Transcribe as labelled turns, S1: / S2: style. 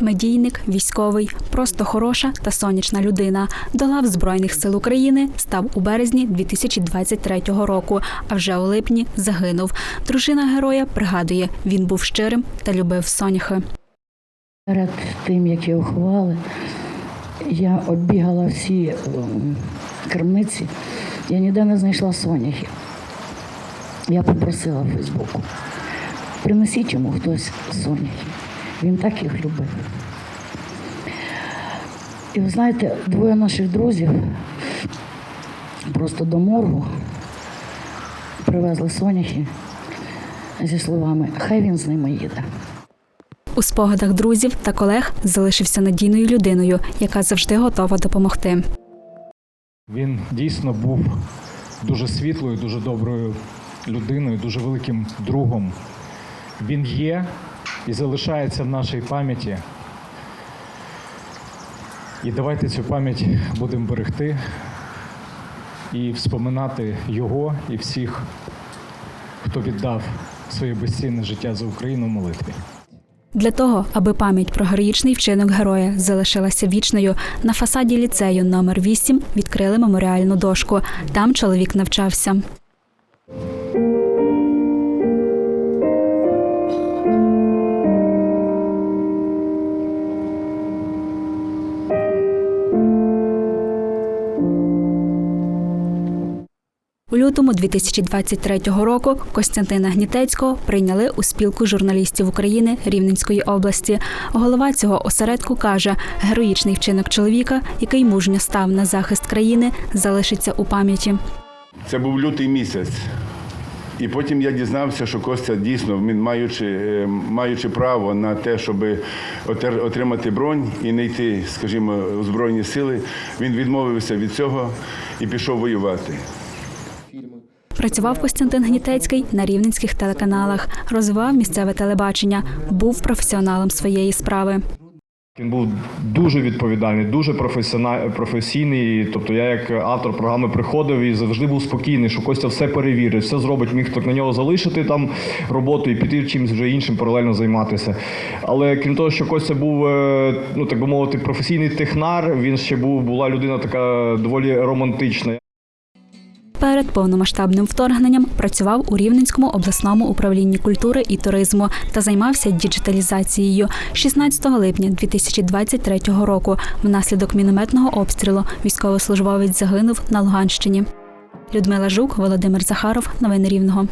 S1: Медійник, військовий, просто хороша та сонячна людина. До лав Збройних сил України став у березні 2023 року, а вже у липні загинув. Дружина героя пригадує, він був щирим та любив соняхи.
S2: Перед тим, як його ховали, я оббігала всі ем, крамниці. Я ніде не знайшла соняхи. Я попросила в Фейсбуку, принесіть йому хтось соняхи. Він так їх любив. І ви знаєте, двоє наших друзів просто до моргу привезли соняхи зі словами Хай він з ними їде.
S1: У спогадах друзів та колег залишився надійною людиною, яка завжди готова допомогти.
S3: Він дійсно був дуже світлою, дуже доброю людиною, дуже великим другом. Він є і залишається в нашій пам'яті. І давайте цю пам'ять будемо берегти і вспоминати його і всіх, хто віддав своє безцінне життя за Україну молитві.
S1: Для того, аби пам'ять про героїчний вчинок героя залишилася вічною, на фасаді ліцею номер 8 відкрили меморіальну дошку. Там чоловік навчався. У лютому 2023 року Костянтина Гнітецького прийняли у спілку журналістів України Рівненської області. Голова цього осередку каже, героїчний вчинок чоловіка, який мужньо став на захист країни, залишиться у пам'яті.
S4: Це був лютий місяць. І потім я дізнався, що Костя дійсно, він маючи, е, маючи право на те, щоб отримати бронь і не йти, скажімо, у Збройні сили, він відмовився від цього і пішов воювати.
S1: Працював Костянтин Гнітецький на рівненських телеканалах, розвивав місцеве телебачення, був професіоналом своєї справи.
S5: Він був дуже відповідальний, дуже професійний. Тобто я як автор програми приходив і завжди був спокійний, що Костя все перевірить, все зробить, міг на нього залишити там роботу і піти чимось вже іншим паралельно займатися. Але крім того, що Костя був, е, ну так би мовити, професійний технар, він ще був, була людина така доволі романтична.
S1: Перед повномасштабним вторгненням працював у Рівненському обласному управлінні культури і туризму та займався діджиталізацією. 16 липня 2023 року внаслідок мінометного обстрілу військовослужбовець загинув на Луганщині. Людмила Жук, Володимир Захаров. Новини Рівного.